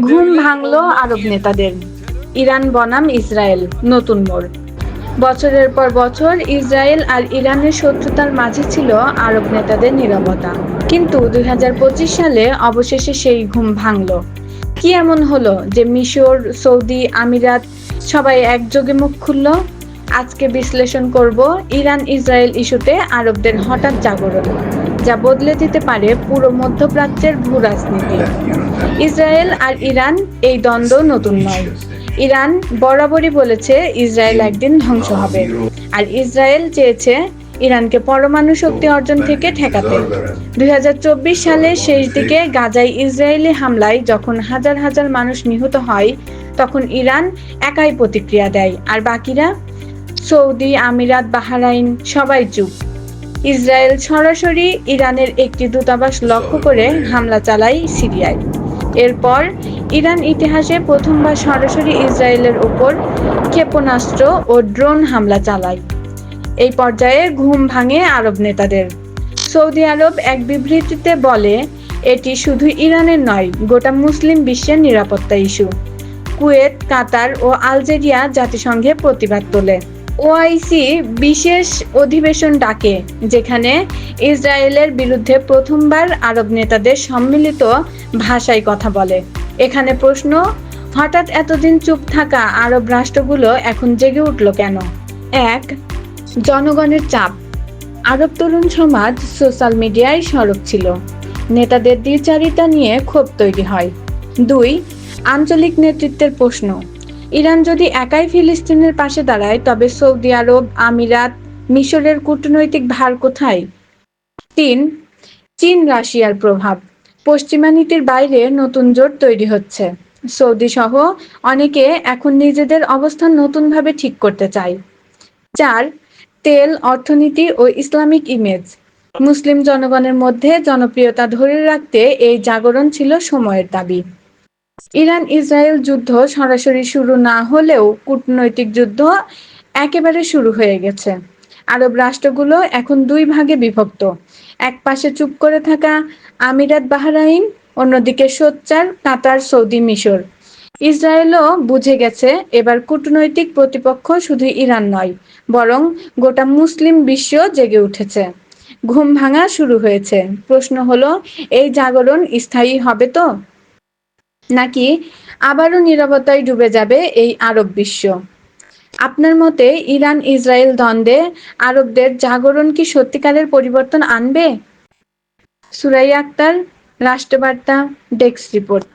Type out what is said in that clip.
ঘুম ভাঙল আরব নেতাদের। ইরান বনাম ইসরায়েল নতুন মোড়। বছরের পর বছর ইসরায়েল আর ইরানের শত্রুতার মাঝে ছিল আরব নেতাদের নীরবতা। কিন্তু দুই হাজার পঁচিশ সালে অবশেষে সেই ঘুম ভাঙল। কি এমন হলো যে মিশর সৌদি আমিরাত সবাই একযোগে মুখ খুলল? আজকে বিশ্লেষণ করব ইরান ইসরায়েল ইস্যুতে আরবদের হঠাৎ জাগরণ। যা বদলে দিতে পারে পুরো মধ্যপ্রাচ্যের ভূ রাজনীতি। ইসরায়েল আর ইরান এই দ্বন্দ্ব নতুন নয়। ইরান বরাবরই বলেছে ইসরায়েল একদিন ধ্বংস হবে। আর ইসরায়েল চেয়েছে ইরানকে পরমাণু শক্তি অর্জন থেকে ঠেকাতে। দুই সালের শেষ দিকে গাজায় ইসরায়েলি হামলায় যখন হাজার হাজার মানুষ নিহত হয়, তখন ইরান একাই প্রতিক্রিয়া দেয়। আর বাকিরা? সৌদি, আমিরাত, বাহারাইন, সবাই চুপ। ইসরায়েল সরাসরি ইরানের একটি দূতাবাস লক্ষ্য করে হামলা চালায় সিরিয়ায়। এরপর ইরান ইতিহাসে প্রথমবার সরাসরি ইসরায়েলের উপর ক্ষেপণাস্ত্র ও ড্রোন হামলা চালায়। এই পর্যায়ে ঘুম ভাঙে আরব নেতাদের। সৌদি আরব এক বিবৃতিতে বলে এটি শুধু ইরানের নয় গোটা মুসলিম বিশ্বের নিরাপত্তা ইস্যু। কুয়েত কাতার ও আলজেরিয়া জাতিসংঘে প্রতিবাদ তোলে। ওআইসি বিশেষ অধিবেশন ডাকে, যেখানে ইসরায়েলের বিরুদ্ধে প্রথমবার আরব নেতাদের সম্মিলিত ভাষায় কথা বলে। এখানে প্রশ্ন, হঠাৎ এতদিন চুপ থাকা আরব রাষ্ট্রগুলো এখন জেগে উঠল কেন? এক, জনগণের চাপ। আরব তরুণ সমাজ সোশ্যাল মিডিয়ায় সরব ছিল। নেতাদের দ্বিচারিতা নিয়ে ক্ষোভ তৈরি হয়। দুই, আঞ্চলিক নেতৃত্বের প্রশ্ন ইরান যদি একাই ফিলিস্তিনের পাশে দাঁড়ায়, তবে সৌদি আরব, আমিরাত, মিশরের কূটনৈতিক ভার কোথায়? তিন, চীন, রাশিয়ার প্রভাব। পশ্চিমা নীতির বাইরে নতুন জোট তৈরি হচ্ছে। সৌদি সহ অনেকে এখন নিজেদের অবস্থান নতুনভাবে ঠিক করতে চায়। চার, তেল, অর্থনীতি ও ইসলামিক ইমেজ। মুসলিম জনগণের মধ্যে জনপ্রিয়তা ধরে রাখতে এই জাগরণ ছিল সময়ের দাবি। ইরান ইসরায়েল যুদ্ধ সরাসরি শুরু না হলেও কূটনৈতিক যুদ্ধ একেবারে শুরু হয়ে গেছে। আরব রাষ্ট্রগুলো এখন দুই ভাগে বিভক্ত। এক পাশে চুপ করে থাকা আমিরাত বাহরাইন, অন্যদিকে সোচ্চার কাতার সৌদি মিশর। ইসরায়েলও বুঝে গেছে এবার কূটনৈতিক প্রতিপক্ষ শুধু ইরান নয়, বরং গোটা মুসলিম বিশ্ব জেগে উঠেছে। ঘুম ভাঙা শুরু হয়েছে। প্রশ্ন হলো, এই জাগরণ স্থায়ী হবে তো? নাকি আবারও নিরাপত্তায় ডুবে যাবে এই আরব বিশ্ব? আপনার মতে ইরান, ইসরায়েল দ্বন্দ্বে আরবদের জাগরণ কি সত্যিকারের পরিবর্তন আনবে? সুরাই আক্তার, রাষ্ট্রবার্তা, ডেস্ক রিপোর্ট।